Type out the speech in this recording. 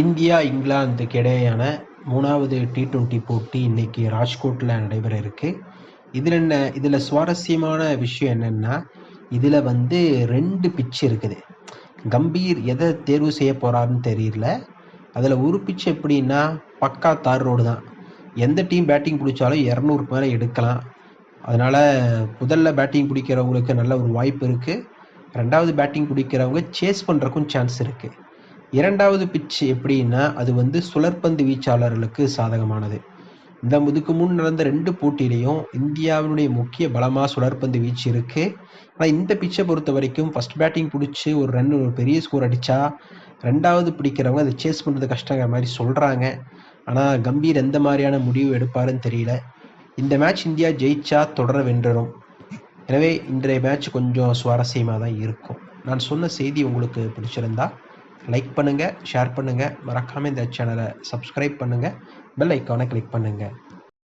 India இங்கிலாந்துக்கு இடையேயான மூணாவது டி டுவெண்ட்டி போட்டி இன்னைக்கு ராஜ்கோட்டில் நடைபெற இருக்கு. இதில் என்ன இதில் சுவாரஸ்யமான விஷயம் என்னென்னா இதில் வந்து ரெண்டு பிட்ச் இருக்குது. கம்பீர் எதை தேர்வு செய்ய போகிறாருன்னு தெரியல. அதில் ஒரு பிட்ச் எப்படின்னா பக்கா தார் ரோடு தான். எந்த டீம் பேட்டிங் பிடிச்சாலும் இரநூறு மேலே எடுக்கலாம். அதனால் முதல்ல பேட்டிங் பிடிக்கிறவங்களுக்கு நல்ல ஒரு வாய்ப்பு இருக்குது ரெண்டாவது பேட்டிங் பிடிக்கிறவங்க சேஸ் பண்ணுறக்கும் சான்ஸ் இருக்குது இரண்டாவது பிட்ச் எப்படின்னா அது வந்து சுழற்பந்து வீச்சாளர்களுக்கு சாதகமானது. இந்த இதுக்கு முன் நடந்த ரெண்டு போட்டியிலையும் இந்தியாவினுடைய முக்கிய பலமாக சுழற்பந்து வீச்சு இருக்குது ஆனால் இந்த பிச்சை பொறுத்த வரைக்கும் ஃபர்ஸ்ட் பேட்டிங் பிடிச்சி ஒரு ரன் ஒரு பெரிய ஸ்கோர் அடித்தா ரெண்டாவது பிடிக்கிறவங்க அதை சேஸ் பண்ணுறது கஷ்டங்கிற மாதிரி சொல்கிறாங்க ஆனால் கம்பீர் எந்த மாதிரியான முடிவு எடுப்பாருன்னு தெரியல. இந்த மேட்ச் இந்தியா ஜெயிச்சா தொடர வென்றரும். எனவே இன்றைய மேட்ச் கொஞ்சம் சுவாரஸ்யமாக தான் இருக்கும். நான் சொன்ன செய்தி உங்களுக்கு பிடிச்சிருந்தா லைக் பண்ணுங்கள் ஷேர் பண்ணுங்கள் மறக்காமல் இந்த சேனலை சப்ஸ்கிரைப் பண்ணுங்கள் பெல் ஐக்கானை கிளிக் பண்ணுங்கள்